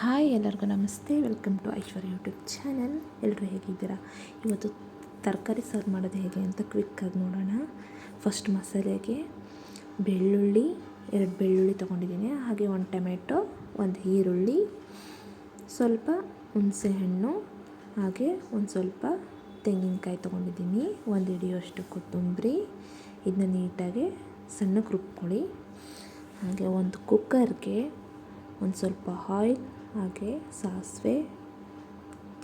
Hi ಎಲ್ಲರಿಗೂ ನಮಸ್ತೆ. Welcome to Aishwarya YouTube channel. ಎಲ್ಲರೂ ಹೇಗಿದ್ದೀರಾ? ಇವತ್ತು ತರಕಾರಿ ಸರ್ವ್ ಮಾಡೋದು ಹೇಗೆ ಅಂತ ಕ್ವಿಕ್ಕಾಗಿ ನೋಡೋಣ. ಫಸ್ಟ್ ಮಸಾಲೆಗೆ ಬೆಳ್ಳುಳ್ಳಿ, ಎರಡು ಬೆಳ್ಳುಳ್ಳಿ ತೊಗೊಂಡಿದ್ದೀನಿ. ಹಾಗೆ ಒಂದು ಟೊಮೆಟೊ, ಒಂದು ಈರುಳ್ಳಿ, ಸ್ವಲ್ಪ ಹುಣಸೆಹಣ್ಣು ಹಾಗೆ ಒಂದು ಸ್ವಲ್ಪ ತೆಂಗಿನಕಾಯಿ ತೊಗೊಂಡಿದ್ದೀನಿ. ಒಂದು ಹಿಡಿಯೋಷ್ಟು ಕೊತ್ತಂಬರಿ, ಇದನ್ನ ನೀಟಾಗಿ ಸಣ್ಣಕ್ಕೆ ರುಬ್ಕೊಳ್ಳಿ. ಹಾಗೆ ಒಂದು ಕುಕ್ಕರ್ಗೆ ಒಂದು ಸ್ವಲ್ಪ ಆಯಿಲ್ ಹಾಗೆ ಸಾಸಿವೆ,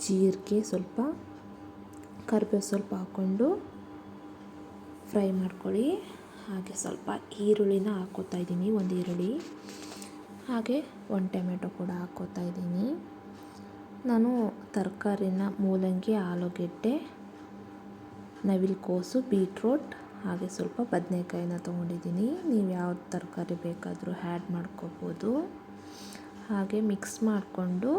ಜೀರಿಗೆ ಸ್ವಲ್ಪ, ಕರಿಬೇವು ಸ್ವಲ್ಪ ಹಾಕ್ಕೊಂಡು ಫ್ರೈ ಮಾಡ್ಕೊಳ್ಳಿ. ಹಾಗೆ ಸ್ವಲ್ಪ ಈರುಳ್ಳಿನ ಹಾಕ್ಕೋತಾ ಇದ್ದೀನಿ, ಒಂದು ಈರುಳ್ಳಿ. ಹಾಗೆ ಒಂದು ಟೊಮೆಟೊ ಕೂಡ ಹಾಕ್ಕೋತಾ ಇದ್ದೀನಿ. ನಾನು ತರಕಾರಿನ ಮೂಲಂಗಿ, ಆಲೂಗೆಡ್ಡೆ, ನವಿಲುಕೋಸು, ಬೀಟ್ರೋಟ್, ಹಾಗೆ ಸ್ವಲ್ಪ ಬದನೆಕಾಯಿನ ತೊಗೊಂಡಿದ್ದೀನಿ. ನೀವು ಯಾವ ತರಕಾರಿ ಬೇಕಾದರೂ ಆ್ಯಡ್ ಮಾಡ್ಕೋಬೋದು. ಹಾಗೆ ಮಿಕ್ಸ್ ಮಾಡಿಕೊಂಡು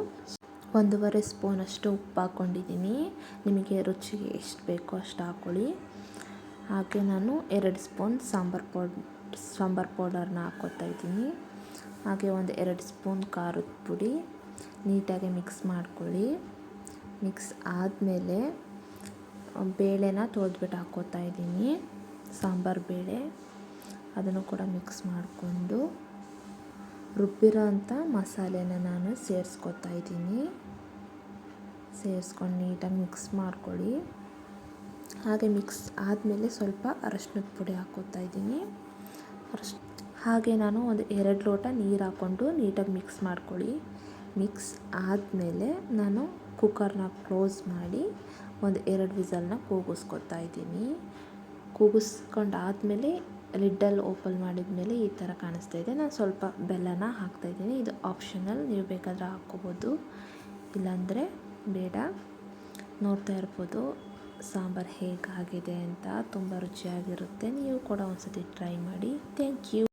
ಒಂದೂವರೆ ಸ್ಪೂನಷ್ಟು ಉಪ್ಪು ಹಾಕ್ಕೊಂಡಿದ್ದೀನಿ. ನಿಮಗೆ ರುಚಿಗೆ ಎಷ್ಟು ಬೇಕೋ ಅಷ್ಟು ಹಾಕ್ಕೊಳ್ಳಿ. ಹಾಗೆ ನಾನು ಎರಡು ಸ್ಪೂನ್ ಸಾಂಬಾರು ಪೌಡ್, ಸಾಂಬಾರು ಪೌಡರ್ನ ಹಾಕ್ಕೊತಾ ಇದ್ದೀನಿ. ಹಾಗೆ ಒಂದು ಎರಡು ಸ್ಪೂನ್ ಖಾರದ ಪುಡಿ ನೀಟಾಗಿ ಮಿಕ್ಸ್ ಮಾಡ್ಕೊಳ್ಳಿ. ಮಿಕ್ಸ್ ಆದಮೇಲೆ ಬೇಳೆನ ತೊಳೆದ್ಬಿಟ್ಟು ಹಾಕ್ಕೋತಾ ಇದ್ದೀನಿ. ಸಾಂಬಾರು ಬೇಳೆ, ಅದನ್ನು ಕೂಡ ಮಿಕ್ಸ್ ಮಾಡಿಕೊಂಡು ರುಬ್ಬಿರೋ ಅಂಥ ಮಸಾಲೆನ ನಾನು ಸೇರಿಸ್ಕೊತಾ ಇದ್ದೀನಿ. ಸೇರಿಸ್ಕೊಂಡು ನೀಟಾಗಿ ಮಿಕ್ಸ್ ಮಾಡ್ಕೊಳ್ಳಿ. ಹಾಗೆ ಮಿಕ್ಸ್ ಆದಮೇಲೆ ಸ್ವಲ್ಪ ಅರಶಿನದ ಪುಡಿ ಹಾಕೋತಾ ಇದ್ದೀನಿ. ಅರಶ್, ಹಾಗೆ ನಾನು ಒಂದು ಎರಡು ಲೋಟ ನೀರು ಹಾಕ್ಕೊಂಡು ನೀಟಾಗಿ ಮಿಕ್ಸ್ ಮಾಡ್ಕೊಳ್ಳಿ. ಮಿಕ್ಸ್ ಆದಮೇಲೆ ನಾನು ಕುಕ್ಕರ್ನ ಕ್ಲೋಸ್ ಮಾಡಿ ಒಂದು ಎರಡು ವಿಸಲ್ನ ಕೂಗಿಸ್ಕೊತಾ ಇದ್ದೀನಿ. ಕೂಗಿಸ್ಕೊಂಡು ಆದಮೇಲೆ ಲಿಡ್ಡಲ್ಲಿ ಓಪನ್ ಮಾಡಿದ ಮೇಲೆ ಈ ಥರ ಕಾಣಿಸ್ತಾ ಇದೆ. ನಾನು ಸ್ವಲ್ಪ ಬೆಲ್ಲನ ಹಾಕ್ತಾ ಇದ್ದೀನಿ. ಇದು ಆಪ್ಷನಲ್. ನೀವು ಬೇಕಾದರೆ ಹಾಕ್ಕೋಬೋದು. ಇಲ್ಲಾಂದರೆ ಬೇಡ. ನೋಡ್ತಾ ಇರ್ಬೋದು. ಸಾಂಬಾರು ಹೇಗಾಗಿದೆ ಅಂತ. ತುಂಬ ರುಚಿಯಾಗಿರುತ್ತೆ. ನೀವು ಕೂಡ ಒಂದು ಸತಿ ಟ್ರೈ ಮಾಡಿ. Thank you.